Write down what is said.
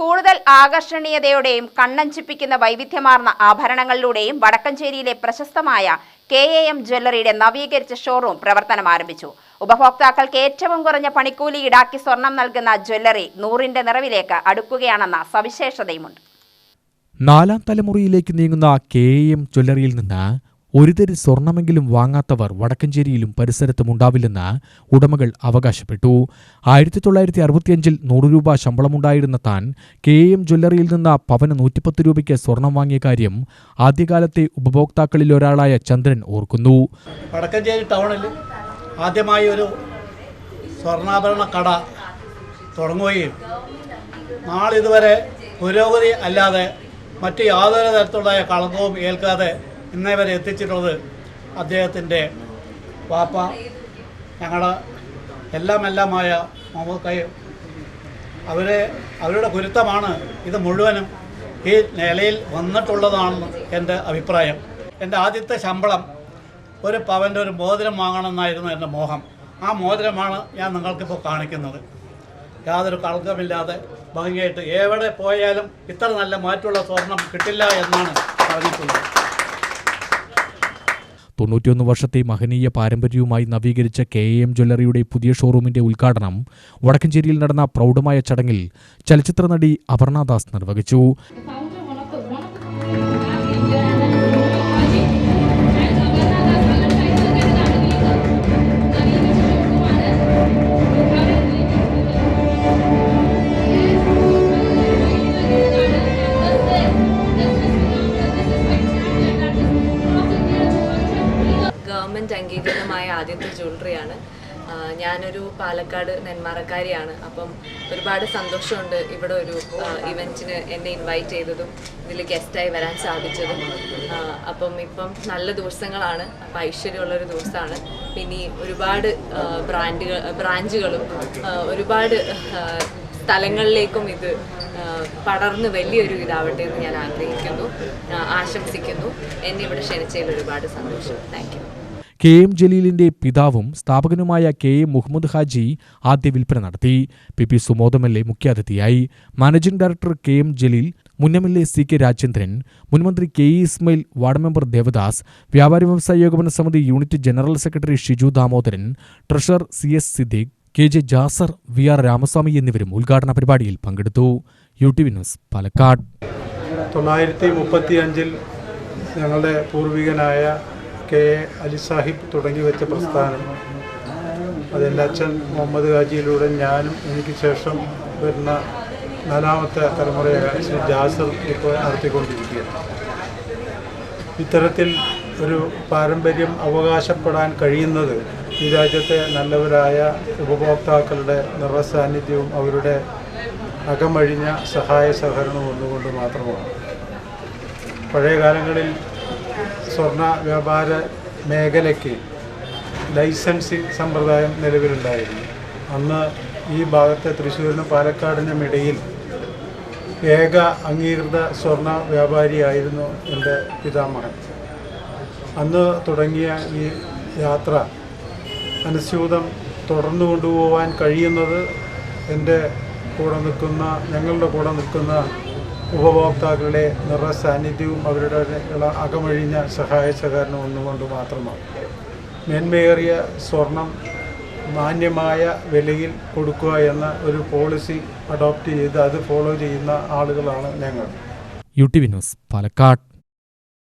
കൂടുതൽ ആകർഷണീയതയോടെയും കണ്ണഞ്ചിപ്പിക്കുന്ന വൈവിധ്യമാർന്ന ആഭരണങ്ങളിലൂടെയും വടക്കഞ്ചേരിയിലെ പ്രശസ്തമായ കെ എ എം ജ്വല്ലറിയുടെ നവീകരിച്ച ഷോറൂം പ്രവർത്തനം ആരംഭിച്ചു. ഉപഭോക്താക്കൾക്ക് ഏറ്റവും കുറഞ്ഞ പണിക്കൂലി ഈടാക്കി സ്വർണം നൽകുന്ന ജ്വല്ലറി നൂറിന്റെ നിറവിലേക്ക് അടുക്കുകയാണെന്ന സവിശേഷതയുമുണ്ട്. നാലാം തലമുറയിലേക്ക് നീങ്ങുന്ന കെ എം ജ്വല്ലറിയിൽ നിന്ന് ഒരു തരി സ്വർണമെങ്കിലും വാങ്ങാത്തവർ വടക്കഞ്ചേരിയിലും പരിസരത്തും ഉണ്ടാവില്ലെന്ന് ഉടമകൾ അവകാശപ്പെട്ടു. ആയിരത്തി തൊള്ളായിരത്തി അറുപത്തിയഞ്ചിൽ നൂറ് രൂപ ശമ്പളമുണ്ടായിരുന്ന താൻ കെ എം ജ്വല്ലറിയിൽ നിന്ന് പവന് നൂറ്റിപ്പത്ത് രൂപയ്ക്ക് സ്വർണം വാങ്ങിയ കാര്യം ആദ്യകാലത്തെ ഉപഭോക്താക്കളിൽ ഒരാളായ ചന്ദ്രൻ ഓർക്കുന്നു. വടക്കഞ്ചേരി ടൗണിൽ ആദ്യമായി ഒരു സ്വർണാഭരണ കട തുടങ്ങുകയും നാളിതുവരെ പുരോഗതി അല്ലാതെ മറ്റ് യാതൊരു തരത്തിലുള്ള കളങ്കവും ഏൽക്കാതെ ഇന്നേ വരെ എത്തിച്ചിട്ടുള്ളത് അദ്ദേഹത്തിന്റെ വാപ്പ ഞങ്ങളുടെ എല്ലാം എല്ലാമായ മുഹമ്മദ് അവരെ അവരുടെ പൊരുത്തമാണ് ഇത് മുഴുവനും ഈ നിലയിൽ വന്നിട്ടുള്ളതാണെന്ന് എന്റെ അഭിപ്രായം. എന്റെ ആദ്യത്തെ ശമ്പളം ഒരു പവന്റെ ഒരു മോതിരം വാങ്ങണമെന്നായിരുന്നു എന്റെ മോഹം. ആ മോതിരമാണ് ഞാൻ നിങ്ങൾക്കിപ്പോൾ കാണിക്കുന്നത്. യാതൊരു കളങ്കമില്ലാതെ ഭംഗിയായിട്ട് എവിടെ പോയാലും ഇത്ര നല്ല മാറ്റമുള്ള സ്വർണം കിട്ടില്ല എന്നാണ് പറഞ്ഞിട്ടുള്ളത്. തൊണ്ണൂറ്റിയൊന്ന് വർഷത്തെ മഹനീയ പാരമ്പര്യവുമായി നവീകരിച്ച കെ എം ജ്വല്ലറിയുടെ പുതിയ ഷോറൂമിന്റെ ഉദ്ഘാടനം വടക്കഞ്ചേരിയിൽ നടന്ന പ്രൗഢമായ ചടങ്ങിൽ ചലച്ചിത്ര നടി അപർണദാസ് നിർവഹിച്ചു. ഗവൺമെന്റ് അംഗീകൃതമായ ആദ്യത്തെ ജ്വല്ലറിയാണ് ഞാനൊരു പാലക്കാട് നെന്മാറക്കാരിയാണ്. അപ്പം ഒരുപാട് സന്തോഷമുണ്ട് ഇവിടെ ഒരു ഇവന്റിന് എന്നെ ഇൻവൈറ്റ് ചെയ്തതും ഇതിൽ ഗസ്റ്റായി വരാൻ സാധിച്ചതും. അപ്പം ഇപ്പം നല്ല ദിവസങ്ങളാണ്. അപ്പം ഐശ്വര്യമുള്ളൊരു ദിവസമാണ്. പിന്നെ ഒരുപാട് ബ്രാൻഡുകൾ ബ്രാഞ്ചുകളും ഒരുപാട് സ്ഥലങ്ങളിലേക്കും ഇത് പടർന്ന് വലിയൊരു ഇതാവട്ടെ എന്ന് ഞാൻ ആഗ്രഹിക്കുന്നു. ആശംസിക്കുന്നു. എന്നെ ഇവിടെ ക്ഷണിച്ചതിൽ ഒരുപാട് സന്തോഷം. താങ്ക് കെ എം ജലീലിന്റെ പിതാവും സ്ഥാപകനുമായ കെ എം മുഹമ്മദ് ഹാജി ആദ്യ വിൽപ്പന നടത്തി. P P Sumodam L A മുഖ്യാതിഥിയായി. Managing director K M Jaleel മുൻ M L A C K Rajendran മുൻമന്ത്രി K E Ismail ward member Devadas വ്യാപാരി വ്യവസായ ഏകോപന സമിതി unit general secretary Shiju Damodaran treasurer C S Siddique K J Jaser V R Ramaswamy എന്നിവരും ഉദ്ഘാടന പരിപാടിയിൽ പങ്കെടുത്തു. U T news Palakkad. തൊള്ളായിരത്തി മുപ്പത്തി അഞ്ചിൽ ഞങ്ങളുടെ പൂർവികനായ കെ അലി സാഹിബ് തുടങ്ങി വെച്ച പ്രസ്ഥാനം. അതെന്റെ അച്ഛൻ മുഹമ്മദ് ഹാജിയിലൂടെ ഞാനും എനിക്ക് ശേഷം വരുന്ന നാലാമത്തെ തലമുറയായ ശ്രീ ജാസർ ഇപ്പോൾ നടത്തിക്കൊണ്ടിരിക്കുകയാണ് ഇത്തരത്തിൽ ഒരു പാരമ്പര്യം അവകാശപ്പെടാൻ കഴിയുന്നത് ഈ രാജ്യത്തെ നല്ലവരായ ഉപഭോക്താക്കളുടെ നിറസാന്നിധ്യവും അവരുടെ അകമഴിഞ്ഞ സഹായ സഹകരണവും ഒന്നുകൊണ്ട് മാത്രമാണ്. പഴയ കാലങ്ങളിൽ സ്വർണ വ്യാപാര മേഖലയ്ക്ക് ലൈസൻസിങ് സമ്പ്രദായം നിലവിലുണ്ടായിരുന്നു. അന്ന് ഈ ഭാഗത്തെ തൃശ്ശൂരിനും പാലക്കാടിനും ഇടയിൽ ഏക അംഗീകൃത സ്വർണ വ്യാപാരിയായിരുന്നു എന്റെ പിതാമഹൻ. അന്ന് തുടങ്ങിയ ഈ യാത്ര അനുസ്യൂതം തുടർന്നു കൊണ്ടുപോകാൻ കഴിയുന്നത് എന്റെ കൂടെ നിൽക്കുന്ന ഞങ്ങളുടെ കൂടെ നിൽക്കുന്ന ഉപഭോക്താക്കളുടെ നിറ സാന്നിധ്യവും അവരുടെ അകമഴിഞ്ഞ സഹായ സഹകരണം ഒന്നുകൊണ്ട് മാത്രമാണ്. മേന്മയേറിയ സ്വർണം മാന്യമായ വിലയിൽ കൊടുക്കുക എന്ന ഒരു പോളിസി അഡോപ്റ്റ് ചെയ്ത് അത് ഫോളോ ചെയ്യുന്ന ആളുകളാണ് ഞങ്ങൾ. U T V news Palakkad.